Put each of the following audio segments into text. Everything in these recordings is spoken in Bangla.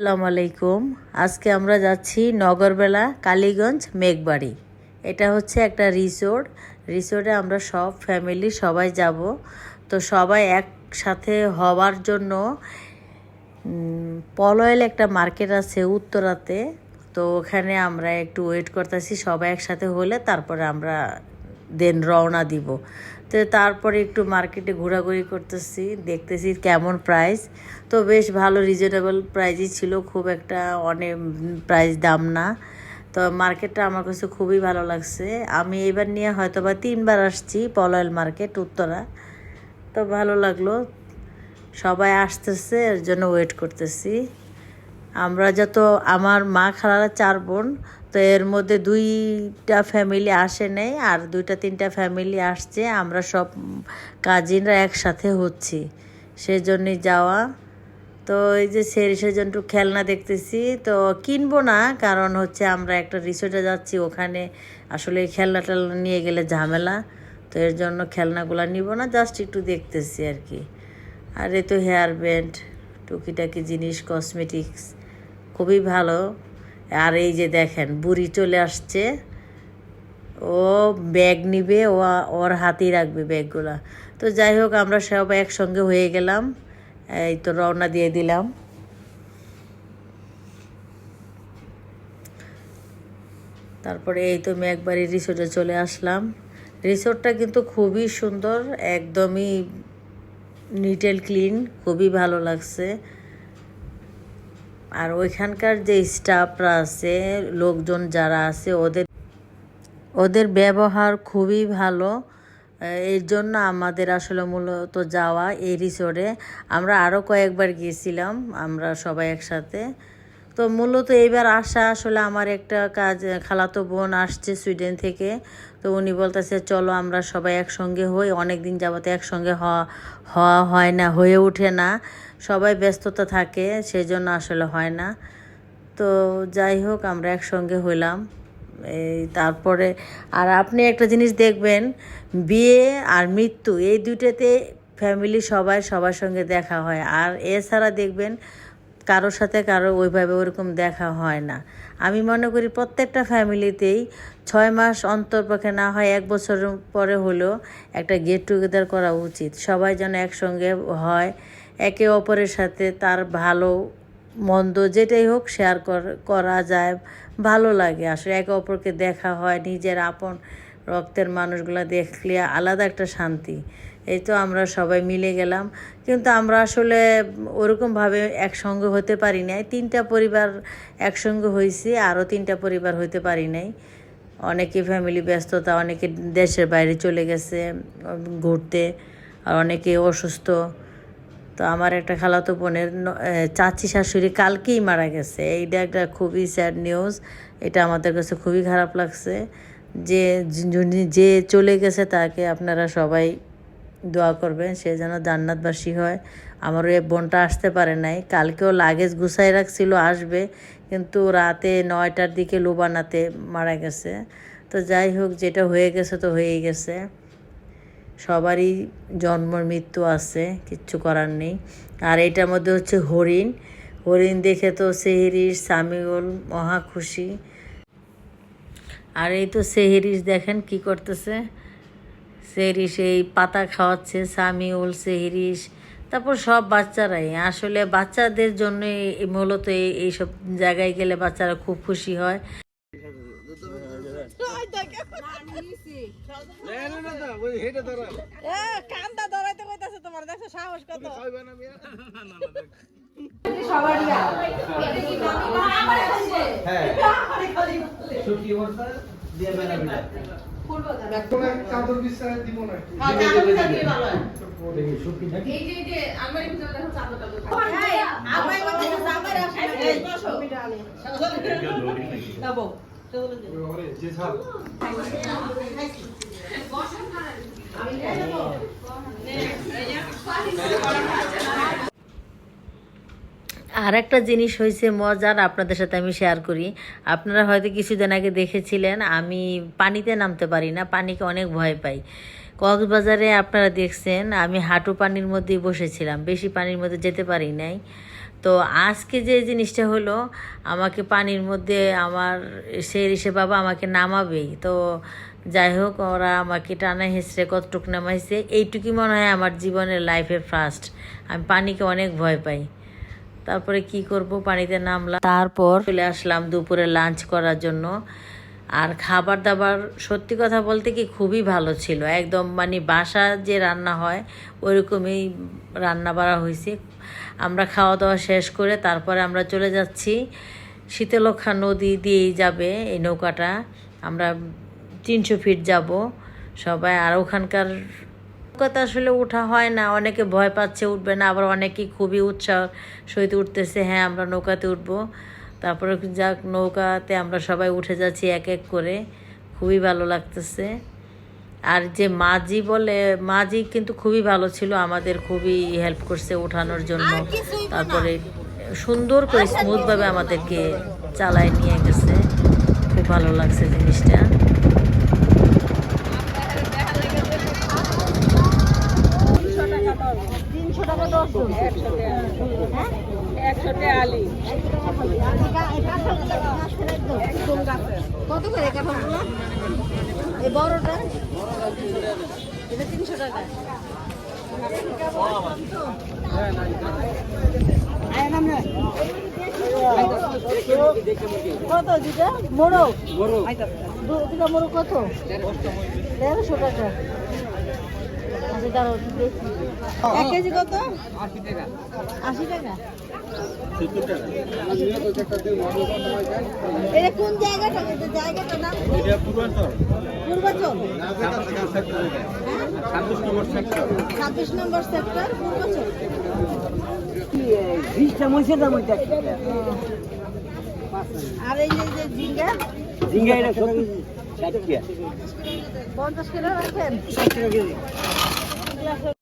আসসালামু আলাইকুম। আজকে আমরা যাচ্ছি নগরবেলা, কালীগঞ্জ, মেঘবাড়ি। এটা হচ্ছে একটা রিসোর্ট। রিসোর্টে আমরা সব ফ্যামিলি সবাই যাব। তো সবাই একসাথে হওয়ার জন্য পলয়েল একটা মার্কেট আছে উত্তরাতে। তো ওখানে আমরা একটু ওয়েট করতেছি সবাই একসাথে হলে, তারপরে আমরা দেন রওনা দিব। তো তারপরে একটু মার্কেটে ঘোরাঘুরি করতেছি, দেখতেছি কেমন প্রাইস তো বেশ ভালো রিজনেবল প্রাইসই ছিল, খুব একটা অনেক প্রাইস দাম না। তো মার্কেটটা আমার কাছে খুবই ভালো লাগছে। আমি এবার নিয়ে হয়তো বা তিনবার আসছি পলয়েল মার্কেট উত্তরা। তো ভালো লাগল। সবাই আসতেছে, এর জন্য ওয়েট করতেছি। আমরা যত, আমার মা খালারা চার বোন, তো এর মধ্যে দুইটা ফ্যামিলি আসে নেই, আর দুইটা তিনটা ফ্যামিলি আসছে, আমরা সব কাজিনরা একসাথে হচ্ছি। সেই জন্যই যাওয়া। তো এই যে সেই একটু খেলনা দেখতেছি, তো কিনবো না, কারণ হচ্ছে আমরা একটা রিসোর্টে যাচ্ছি, ওখানে আসলে খেলনা টেলনা নিয়ে গেলে ঝামেলা, তো এর জন্য খেলনাগুলো নিব না জাস্ট একটু দেখতেছি আর কি। আর এ তো হেয়ার ব্যান্ড টুকিটাকি জিনিস কসমেটিক্স খুবই ভালো। আর এই যে দেখেন, বুড়ি চলে আসছে। ও ব্যাগ নিবে, ও ওর হাতেই রাখবে ব্যাগগুলা। তো যাই হোক, আমরা সব একসঙ্গে হয়ে গেলাম। এই তো রওনা দিয়ে দিলাম। তারপরে এই তো মেঘবাড়ি রিসোর্টে চলে আসলাম। রিসোর্টটা কিন্তু খুবই সুন্দর, একদমই নিট অ্যান্ড ক্লিন খুবই ভালো লাগছে। আর ওইখানকার যে স্টাফরা আছে, লোকজন যারা আছে, ওদের ওদের ব্যবহার খুবই ভালো। এর জন্য আমাদের আসলে মূলত যাওয়া এই রিসোর্টে আমরা আরও কয়েকবার গিয়েছিলাম আমরা সবাই একসাথে। তো মূলত এইবার আসা আসলে আমার একটা কাজ, খালাতো বোন আসছে সুইডেন থেকে। তো উনি বলতেছে, চলো আমরা সবাই একসঙ্গে হই অনেক দিন যাবতে একসঙ্গে হওয়া হওয়া হয় না, হয়ে ওঠে না। সবাই ব্যস্ততা থাকে সেই জন্য আসলে হয় না। তো যাই হোক, আমরা একসঙ্গে হইলাম। এই তারপরে, আর আপনি একটা জিনিস দেখবেন, বিয়ে আর মৃত্যু, এই দুইটাতে ফ্যামিলি সবাই সবার সঙ্গে দেখা হয়। আর এছাড়া দেখবেন, কারোর সাথে কারও ওইভাবে ওরকম দেখা হয় না। আমি মনে করি প্রত্যেকটা ফ্যামিলিতেই ছয় মাস অন্তর পক্ষে না হয়, এক বছর পরে হলেও একটা গেট টুগেদার করা উচিত। সবাই যেন একসঙ্গে হয়। একে অপরের সাথে তার ভালো, মন্দ যেটাই হোক শেয়ার করা যায়, ভালো লাগে। আসলে একে অপরকে দেখা হয়, নিজের আপন রক্তের মানুষগুলো দেখলে আলাদা একটা শান্তি। এই তো আমরা সবাই মিলে গেলাম। কিন্তু আমরা আসলে ওরকমভাবে একসঙ্গে হতে পারি নাই। তিনটা পরিবার একসঙ্গে হয়েছি, আরও তিনটা পরিবার হতে পারি নাই। অনেকে ফ্যামিলি ব্যস্ততা, অনেকে দেশের বাইরে চলে গেছে, ঘুরতে, আর অনেকে অসুস্থ। তো আমার একটা খালাতো বোনের চাচি শাশুড়ি কালকেই মারা গেছে। এইটা একটা খুবই স্যাড নিউজ এটা আমাদের কাছে খুবই খারাপ লাগছে। যে যে চলে গেছে তাকে আপনারা সবাই দোয়া করবেন, সে যেন জান্নাতবাসী হয়। আমার ওই বোনটা আসতে পারে নাই। কালকেও লাগেজ গুছাই রাখছিল, আসবে। কিন্তু রাতে নয়টার দিকে লুবানাতে মারা গেছে। তো যাই হোক, যেটা হয়ে গেছে তো হয়েই গেছে। সবারই জন্ম মৃত্যু আছে, কিচ্ছু করার নেই। আর এটার মধ্যে হচ্ছে হরিণ। হরিণ দেখে তো সেহেরির সামিউল মহা খুশি। আর এই তো সেহেরিস দেখেন কি করতেছে। সেহরিস এই পাতা খাওয়াচ্ছে সামিউল সেহরিস তারপর সব বাচ্চারাই। আসলে বাচ্চাদের জন্য মূলত এই- এইসব জায়গায় গেলে বাচ্চারা খুব খুশি হয়। কান্দা ধরাইতে কইতাছে তোমার দেখো সাহস কত চাদর বিছানা দিব না আমায় কইতাছে আমার আর একটা জিনিস হয়েছে মজার, আপনাদের সাথে আমি শেয়ার করি। আপনারা হয়তো কিছুদিন আগে দেখেছিলেন, আমি পানিতে নামতে পারি না, পানিকে অনেক ভয় পাই। কক্সবাজারে আপনারা দেখছেন, আমি হাঁটু পানির মধ্যেই বসেছিলাম, বেশি পানির মধ্যে যেতে পারি নাই। তো আজকে যে জিনিসটা হলো, আমাকে পানির মধ্যে আমার সে ঋষে বাবা আমাকে নামাবেই। তো যাই হোক, ওরা আমাকে টানা হেসড়ে, কতটুক নামাইছে, এইটুকুই মনে হয় আমার জীবনের লাইফের ফার্স্ট আমি পানিকে অনেক ভয় পাই। তারপরে কি করব, পানিতে নামলাম। তারপর চলে আসলাম দুপুরে লাঞ্চ করার জন্য। আর খাবার দাবার সত্যি কথা বলতে কি খুবই ভালো ছিল। একদম মানে বাসা যে রান্না হয় ওইরকমই রান্না বাড়া হয়েছে আমরা খাওয়া দাওয়া শেষ করে তারপরে আমরা চলে যাচ্ছি। শীতলক্ষা নদী দিয়েই যাবে এই নৌকাটা। আমরা তিনশো ফিট যাব। সবাই আর ওখানকার নৌকাতে আসলে ওঠা হয় না। অনেকে ভয় পাচ্ছে উঠবে না, আবার অনেকেই খুবই উৎসাহ সহিত উঠতেছে হ্যাঁ আমরা নৌকাতে উঠবো। তারপরে যাক, নৌকাতে আমরা সবাই উঠে যাচ্ছি এক এক করে। খুবই ভালো লাগতেছে। আর যে মাঝি বলে মাঝি কিন্তু খুবই ভালো ছিল আমাদের খুবই হেল্প করছে ওঠানোর জন্য। তারপরে সুন্দর করে স্মুথভাবে আমাদেরকে চালায় নিয়ে গেছে। খুব ভালো লাগছে জিনিসটা। আলি। কত করে? বড়টা? এটা তিনশো টাকা। কত দুটা মোড়ো দুটা মোড়ো কত? দেড়শো টাকা আচ্ছা দাঁড়াও একটু দেখি এক কেজি কত? আশি টাকা। এটা কোন জায়গাটা? এটা জায়গাটা না? পূর্বাচল ছাব্বিশ নম্বর সেক্টর পূর্বাচল আর এই যে- যে ঝিঙ্গা? পঞ্চাশ কিলো রাখেন? clase.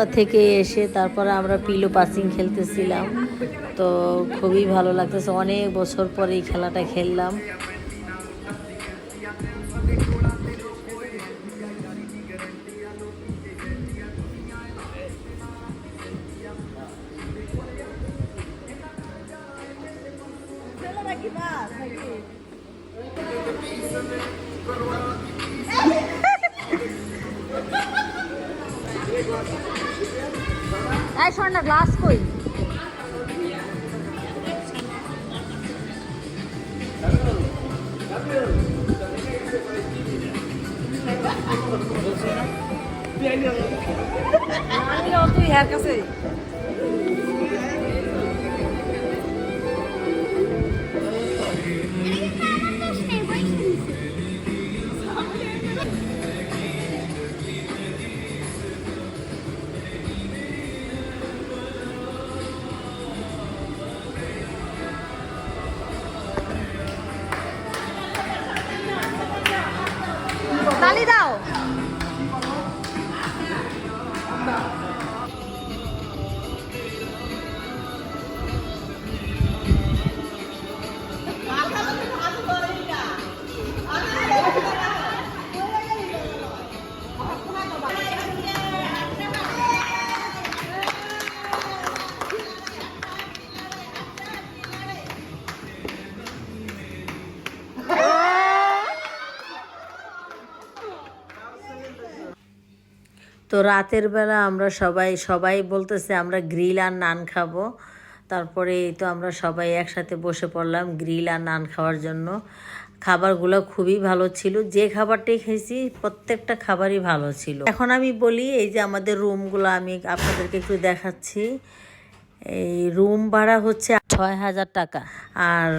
ওখান থেকে এসে তারপরে আমরা পিলো পাসিং খেলতেছিলাম। তো খুবই ভালো লাগতেছে। অনেক বছর পরে এই খেলাটা খেললাম। এই শোন না গ্লাস কই? তুই হ্যার কাছে। 哪里到？তো রাতের বেলা আমরা সবাই সবাই বলতেছে আমরা গ্রিল আর নান খাব। তারপরে এই তো আমরা সবাই একসাথে বসে পড়লাম গ্রিল আর নান খাওয়ার জন্য। খাবারগুলো খুবই ভালো ছিল। যে খাবারটাই খেয়েছি, প্রত্যেকটা খাবারই ভালো ছিল। এখন আমি বলি, এই যে আমাদের রুমগুলো, আমি আপনাদেরকে একটু দেখাচ্ছি। এই রুম ভাড়া হচ্ছে ছয় হাজার টাকা। আর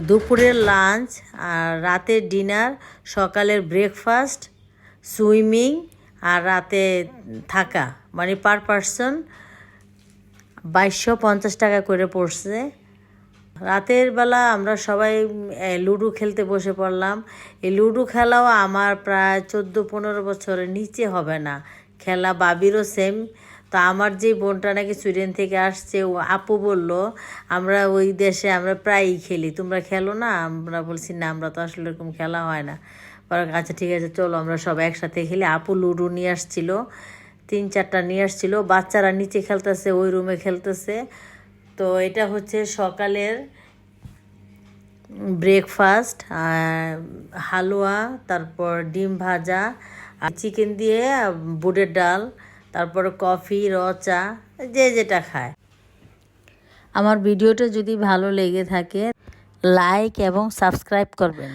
দুপুরের লাঞ্চ আর রাতের ডিনার, সকালের ব্রেকফাস্ট, সুইমিং আর রাতে থাকা। মানে পার পারসন বাইশশো পঞ্চাশ টাকা করে পড়ছে। রাতের বেলা আমরা সবাই লুডো খেলতে বসে পড়লাম। এই লুডো খেলাও আমার প্রায় চোদ্দ পনেরো বছরের নিচে হবে না। খেলা বাবিরও সেম তো আমার যে বোনটা নাকি সুইডেন থেকে আসছে, ও আপু বলল, আমরা ওই দেশে আমরা প্রায়ই খেলি, তোমরা খেলো না? আমরা বলছি, না, আমরা তো আসলে এরকম খেলা হয় না। পরে আচ্ছা ঠিক আছে, চলো আমরা সব একসাথে খেলি আপু লুডু নিয়ে আসছিল, তিন চারটা নিয়ে আসছিল, বাচ্চারা নিচে খেলতেছে, ওই রুমে খেলতেছে। তো এটা হচ্ছে সকালের ব্রেকফাস্ট হালুয়া, তারপর ডিম ভাজা চিকেন দিয়ে বুটের ডাল, তারপর কফি র চা, যে যেটা খায়। আমার ভিডিওটা যদি ভালো লেগে থাকে লাইক এবং সাবস্ক্রাইব করবেন।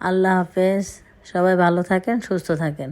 আল্লাহ হাফেজ। সবাই ভালো থাকেন সুস্থ থাকেন।